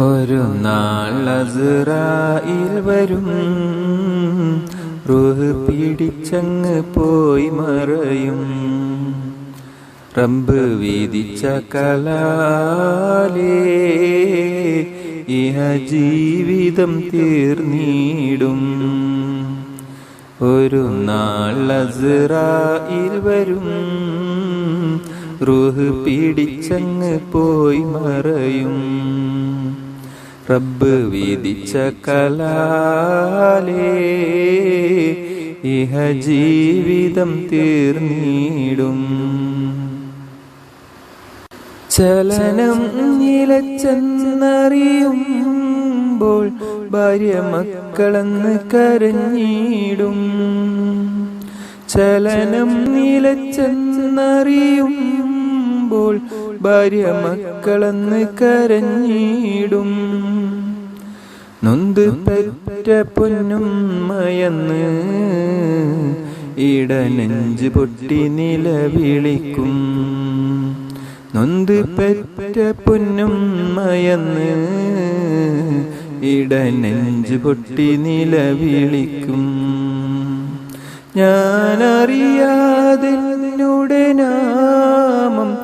ഒരു അസ്രായിൽ വരും. റുഹ് പിടിച്ചങ്ങ് പോയി മറയും. റമ്പ് വീതിച്ച കലാലേ ഇഹ ജീവിതം തീർന്നിടും. ഒരു അസ്രായിൽ വരും. റുഹ് പിടിച്ചങ്ങ് പോയി മറയും. റബ്ബ് വിധിച്ച കലാലേ ഇഹ ജീവിതം തീർന്നിടും. ചലനം നിലച്ചെന്നറിയുമ്പോൾ ഭാര്യ മക്കളെന്ന് കരഞ്ഞിടും. ചലനം നിലച്ചെന്നറിയുമ്പോൾ ഭാര്യ മക്കളെന്ന് കരഞ്ഞിടും. നൊന്ത് പെറ്റ പൊന്നും മയന്ന് ഇടനെഞ്ച് പൊട്ടി നിലവിളിക്കും. നൊന്ത് പെറ്റ പൊന്നും മയന്ന് ഇടനെഞ്ച് പൊട്ടി നിലവിളിക്കും. ഞാനറിയാതെ നാമം നാമം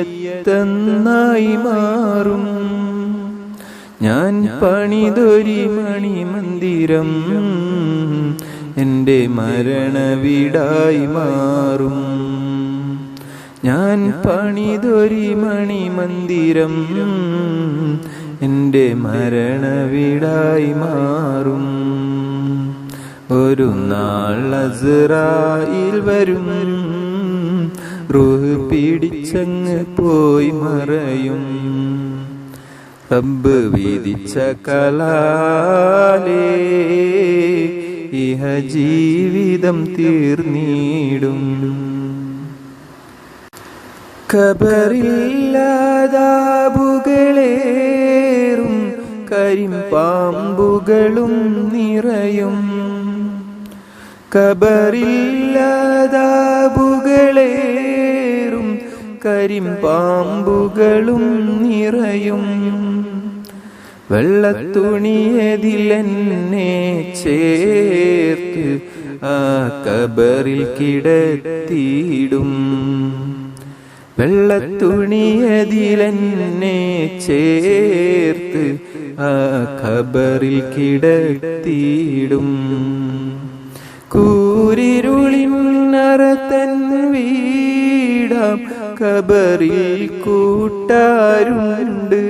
മയ്യത്തെന്നായി മാറും. ഞാൻ പണിതൊരി മണിമന്ദിരം എന്റെ മരണവീടായി മാറും. ഞാൻ പണിതൊരി മണിമന്ദിരം എന്റെ മരണവീടായി മാറും. ഒരു നാൾ അസറായിൽ വരും. റൂഹ് പിടിച്ചങ്ങ് പോയി മറയും. റബ്ബ് വിധിച്ച കലാലേ ഇഹ ജീവിതം തീർന്നിടും. കബറില്ലാതാബുകളേറും കരിമ്പാമ്പുകളും നിറയും. കബറില്ലാതാബുകളേറും കരിമ്പാമ്പുകളും നിറയും. വെള്ളത്തുണിയതിലെന്നെ ചേർത്ത് ആ കബറിൽ കിടത്തിയിടും. വെള്ളത്തുണിയതിലെന്നെ ചേർത്ത് ആ ഖബറിൽ കിടത്തിയിടും. വീടാം ഖബറിൽ കൂട്ടാരുണ്ട്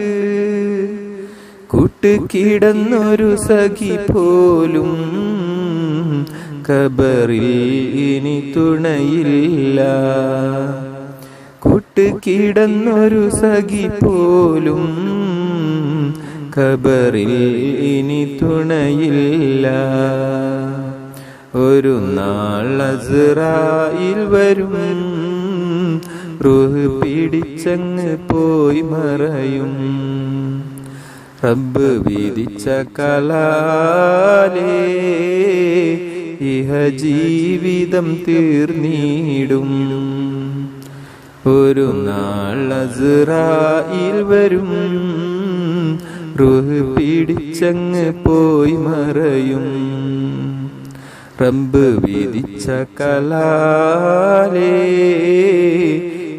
കൂട്ടുകിടന്നൊരു സഖി പോലും ഖബറിൽ ഇനി തുണയില്ല. കൂട്ടുകിടന്നൊരു സഖി പോലും ഖബറിൽ ഇനി തുണയില്ല. ഒരു നാൾ അസ്രായിൽ വരും. റൂഹ് പിടിച്ചങ്ങ് പോയി മറയും. റബ്ബ് വീതിച്ച കലാലേ ഇഹ ജീവിതം തീർന്നിടും. ഒരു നാൾ അസ്രായിൽ വരും റൂഹ് പിടിച്ചങ്ങ് പോയി മറയും. റബ്ബ് വിധിച്ച കലാലേ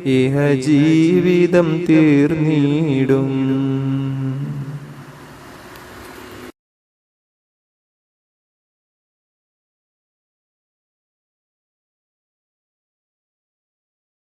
ഇഹ ജീവിതം തീർന്നിടും.